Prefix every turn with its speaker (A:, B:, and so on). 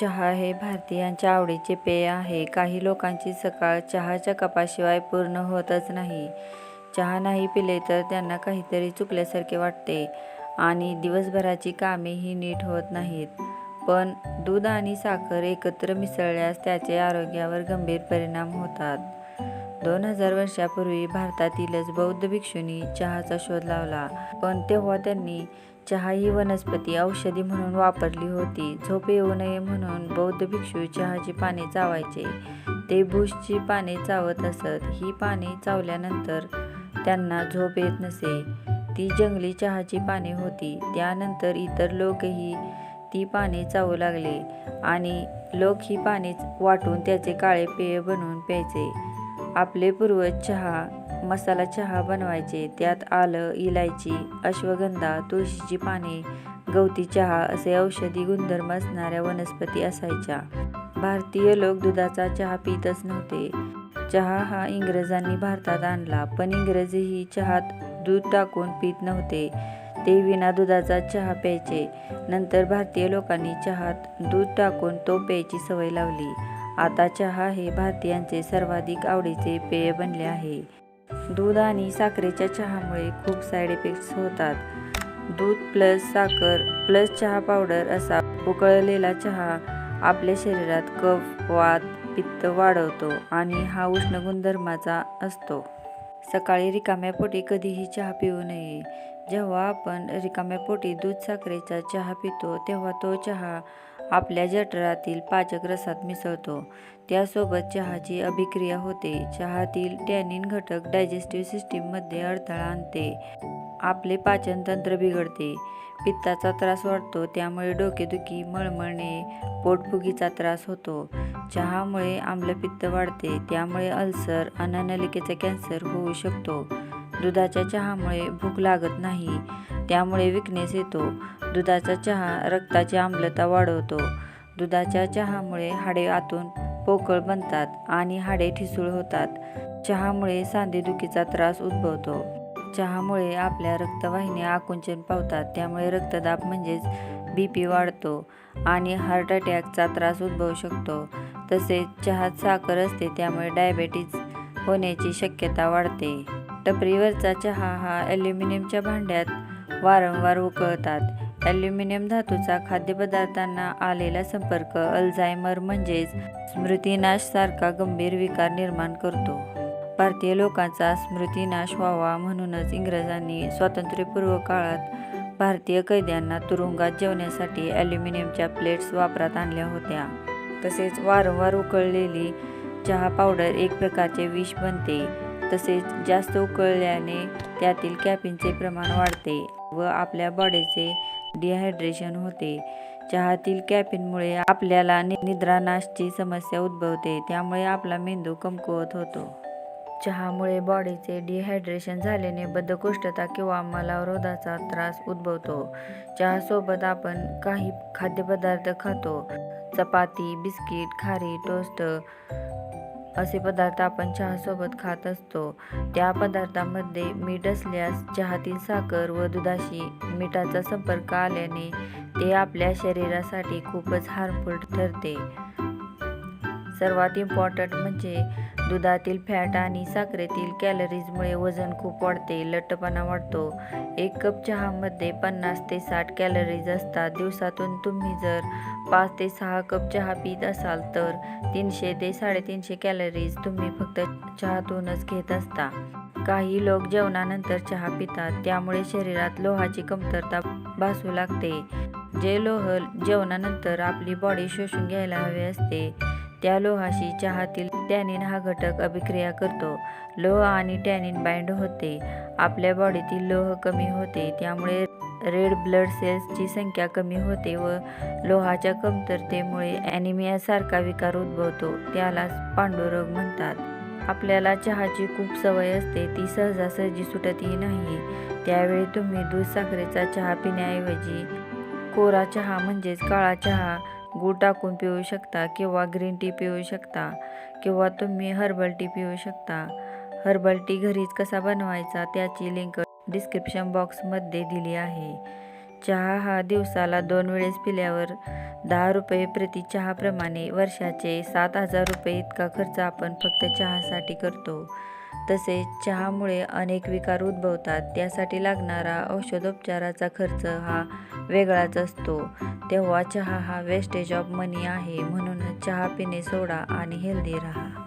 A: चहा हे भारतीयांच्या आवडीचे पेय आहे. काही लोकांची सकाळ चहाच्या कपाशिवाय पूर्ण होतच नाही. चहा नाही पिले तर त्यांना काहीतरी चुकल्यासारखे वाटते आणि दिवसभराची कामेही नीट होत नाहीत. पण दूध आणि साखर एकत्र मिसळल्यास त्याचे आरोग्यावर गंभीर परिणाम होतात. दोन हजार वर्षापूर्वी भारतातीलच बौद्ध भिक्षूंनी चहाचा शोध लावला. पण तेव्हा त्यांनी चहा ही वनस्पती औषधी म्हणून वापरली होती. झोप येऊ नये म्हणून बौद्ध भिक्षू चहाची पाने चावायचे. ते बुशची पाने चावत असत. ही पाने चावल्यानंतर त्यांना झोप येत नसे. ती जंगली चहाची पाने होती. त्यानंतर इतर लोकही ती पाने चावू लागले आणि लोक ही पाने वाटून त्याचे काळे पेय बनवून प्यायचे. आपले पूर्वज चहा मसाला चहा बनवायचे. त्यात आलं, इलायची, अश्वगंधा, तुळशीची पाने, गवती चहा असे औषधी गुणधर्म असणाऱ्या वनस्पती असायच्या. भारतीय लोक दुधाचा चहा पितच नव्हते. चहा हा इंग्रजांनी भारतात आणला. पण इंग्रजही चहात दूध टाकून पित नव्हते. ते विना दुधाचा चहा प्यायचे. नंतर भारतीय लोकांनी चहात दूध टाकून तो प्यायची सवय लावली. आता चहा हे भारतीयांचे सर्वाधिक आवडीचे पेय बनले आहे. दूध आणि साखरेच्या चहामुळे खूप साईड इफेक्ट्स होतात. दूध प्लस साखर प्लस चहा पावडर असा उकळलेला चहा आपल्या शरीरात कफ, वात, पित्त वाढवतो आणि हा उष्ण गुणधर्माचा असतो. सकाळी रिकाम्या पोटी कधीही चहा पिऊ नये. जेव्हा आपण रिकाम्या पोटी दूध साखरेचा चहा पितो तेव्हा तो चहा आपल्या जठरातील पाचक रसात मिसळतो. त्यासोबत चहाची अभिक्रिया होते. चहातील टॅनिन घटक डायजेस्टिव्ह सिस्टीममध्ये अडथळा आणते. आपले पाचन तंत्र बिघडते. पित्ताचा त्रास वाढतो. त्यामुळे डोकेदुखी, मळमळणे, पोटफुगीचा त्रास होतो. चहामुळे आम्लपित्त वाढते. त्यामुळे अल्सर, अनानलिकेचा कॅन्सर होऊ शकतो. दुधाच्या चहामुळे भूक लागत नाही. त्यामुळे विकनेस येतो. दुधाचा चहा रक्ताची आम्लता वाढवतो. दुधाच्या चहामुळे हाडे आतून पोकळ बनतात आणि हाडे ठिसूळ होतात. चहामुळे सांधेदुखीचा त्रास उद्भवतो. चहामुळे आपल्या रक्तवाहिन्या आकुंचन पावतात. त्यामुळे रक्तदाब म्हणजेच बीपी वाढतो आणि हार्ट अटॅकचा त्रास उद्भवू शकतो. तसेच चहात साखर असते त्यामुळे डायबेटिस होण्याची शक्यता वाढते. टपरीवरचा चहा हा ॲल्युमिनियमच्या भांड्यात वारंवार उकळतात. ॲल्युमिनियम धातूचा खाद्यपदार्थांना आलेला संपर्क अल्झायमर म्हणजेच स्मृतीनाशसारखा गंभीर विकार निर्माण करतो. भारतीय लोकांचा स्मृतीनाश व्हावा म्हणूनच इंग्रजांनी स्वातंत्र्यपूर्व काळात भारतीय कैद्यांना तुरुंगात जेवण्यासाठी ॲल्युमिनियमच्या प्लेट्स वापरात आणल्या होत्या. तसेच वारंवार उकळलेली चहा पावडर एक प्रकारचे विष बनते. तसेच जास्त उकळल्याने त्यातील कॅफिनचे प्रमाण वाढते व आपल्या बॉडीचे डिहायड्रेशन होते. चहातील कॅफिनमुळे आपल्याला निद्रानाशची समस्या उद्भवते. त्यामुळे आपला मेंदू कमकुवत होतो. चहामुळे बॉडीचे डिहायड्रेशन झाल्याने बद्धकोष्ठता किंवा मलावरोधाचा त्रास उद्भवतो. चहासोबत आपण काही खाद्यपदार्थ खातो. चपाती, बिस्किट, खारी, टोस्ट असे पदार्थ आपण चहासोबत खात असतो. त्या पदार्थामध्ये मीठ असल्यास चहातील साखर व दुधाशी मीठाचा संपर्क आल्याने ते आपल्या शरीरासाठी खूपच हार्मफुल ठरते. सर्वात इम्पॉर्टंट म्हणजे दुधातील फॅट आणि साखरेतील कॅलरीजमुळे वजन खूप वाढते, लठ्ठपणा वाढतो. एक कप चहामध्ये पन्नास ते साठ कॅलरीज असतात. दिवसातून तुम्ही जर पाच ते सहा कप चहा पीत असाल तर तीनशे ते साडेतीनशे कॅलरीज तुम्ही फक्त चहातूनच घेत असता. काही लोक जेवणानंतर चहा पितात. त्यामुळे शरीरात लोहाची कमतरता भासू लागते. जे लोह जेवणानंतर आपली बॉडी शोषून घ्यायला हवे असते त्या लोहाशी चहातील टॅनिन हा घटक अभिक्रिया करतो. लोह आणि टॅनिन बाइंड होते. आपल्या बॉडीतील लोह कमी होते. त्यामुळे रेड ब्लड सेल्सची संख्या कमी होते व लोहाच्या कमतरतेमुळे ॲनिमियासारखा विकार उद्भवतो. त्यालाच पांडुरोग म्हणतात. आपल्याला चहाची खूप सवय असते. ती सहजासहजी सुटतही नाही. त्यावेळी तुम्ही दूध साखरेचा चहा पिण्याऐवजी कोरा चहा म्हणजेच काळा चहा गूळ टाकून पिऊ शकता किंवा ग्रीन टी पिऊ शकता किंवा तुम्ही हर्बल टी पिऊ शकता. हर्बल टी घरीच कसा बनवायचा त्याची लिंक डिस्क्रिप्शन बॉक्समध्ये दिली आहे. चहा हा दिवसाला दोन वेळेस पिल्यावर दहा रुपये प्रति चहाप्रमाणे वर्षाचे सात हजार रुपये इतका खर्च आपण फक्त चहासाठी करतो तसेच चहामुळे अनेक विकार उद्भवतात. त्यासाठी लागणारा औषधोपचाराचा खर्च हा वेगळाच असतो. तेव्हा चहा हा वेस्टेज ऑफ मनी आहे. म्हणून चहा पिणे सोडा आणि हेल्दी राहा.